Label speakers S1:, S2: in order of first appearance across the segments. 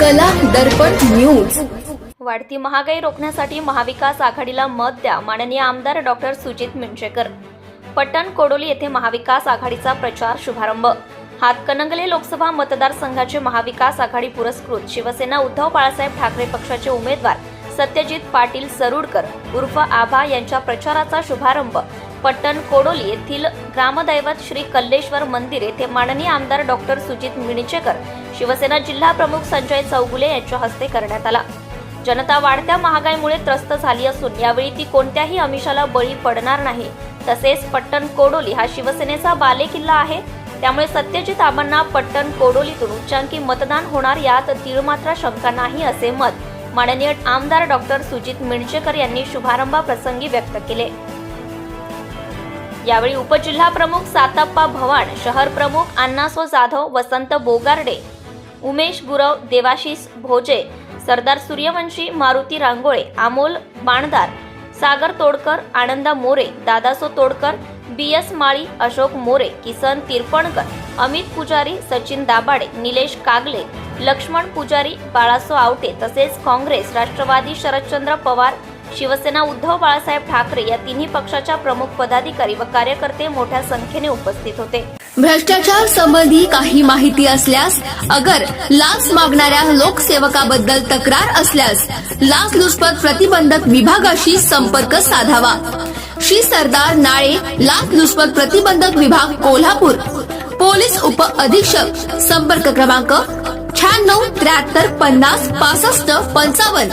S1: दर्पण news.
S2: वाढती महागाई रोखण्यासाठी महाविकास आघाडीला मत द्या माननीय आमदार डॉक्टर सुजित मिंचेकर. पट्टण कोडोली येथे महाविकास आघाडीचा प्रचार शुभारंभ. हातकणंगले लोकसभा मतदारसंघाचे महाविकास आघाडी पुरस्कृत शिवसेना उद्धव बाळासाहेब ठाकरे पक्षाचे उमेदवार सत्यजित पाटील सरुडकर उर्फ आभा यांच्या प्रचाराचा शुभारंभ. पट्टण कोडोली येथील ग्रामदैवत श्री कल्लेश्वर मंदिर येथे माननीय आमदार डॉक्टर सुजित मिणचेकर शिवसेना जिल्हा प्रमुख संजय चौगुले यांच्या हस्ते करण्यात आला. जनता वाढत्या महागाईमुळे त्रस्त झाली असून यावेळी ती कोणत्याही अमिषाला बळी पडणार नाही. तसेच पट्टण कोडोली हा शिवसेनेचा बालेकिल्ला आहे. त्यामुळे सत्यजित आबांना पट्टण कोडोलीतून उच्चांकी मतदान होणार यात तीळमात्र शंका नाही असे मत माननीय आमदार डॉक्टर सुजित मिणचेकर यांनी शुभारंभाप्रसंगी व्यक्त केले. यावेळी उपजिल्हा प्रमुख साताप्पा भवाण शहर प्रमुख अण्णासो जाधव वसंत बोगार्डे उमेश गुरव देवाशिष भोजे सरदार सूर्यवंशी मारुती रांगोळे अमोल बाणदार सागर तोडकर आनंदा मोरे दादासो तोडकर बी एस माळी अशोक मोरे किसन तिरपणकर अमित पुजारी सचिन दाबाडे निलेश कागले लक्ष्मण पुजारी बाळासो आवटे तसेच काँग्रेस राष्ट्रवादी शरदचंद्र पवार शिवसेना उद्धव बाळासाहेब ठाकरे या तिन्ही पक्षाच्या प्रमुख पदाधिकारी व कार्यकर्ते मोठ्या संख्येने उपस्थित होते.
S1: भ्रष्टाचार संबंधी काही माहिती असल्यास अगर लाच मागणाऱ्या लोकसेवकाबद्दल तक्रार असल्यास लाचलुचपत प्रतिबंधक विभागाशी संपर्क साधावा. श्री सरदार नाळे लाचलुचपत प्रतिबंधक विभाग कोल्हापूर. पोलीस उप अधीक्षक संपर्क क्रमांक शहाण्णव त्र्याहत्तर पन्नास पासष्ट पंचावन्न.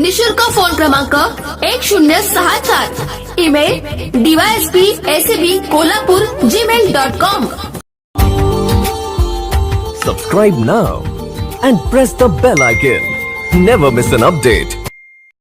S1: निशुल्क फ़ोन क्रमांक एक शून्य सहा सात email DYSP S B Kolhapur Gmail dot com
S3: subscribe now and press the bell icon never miss an update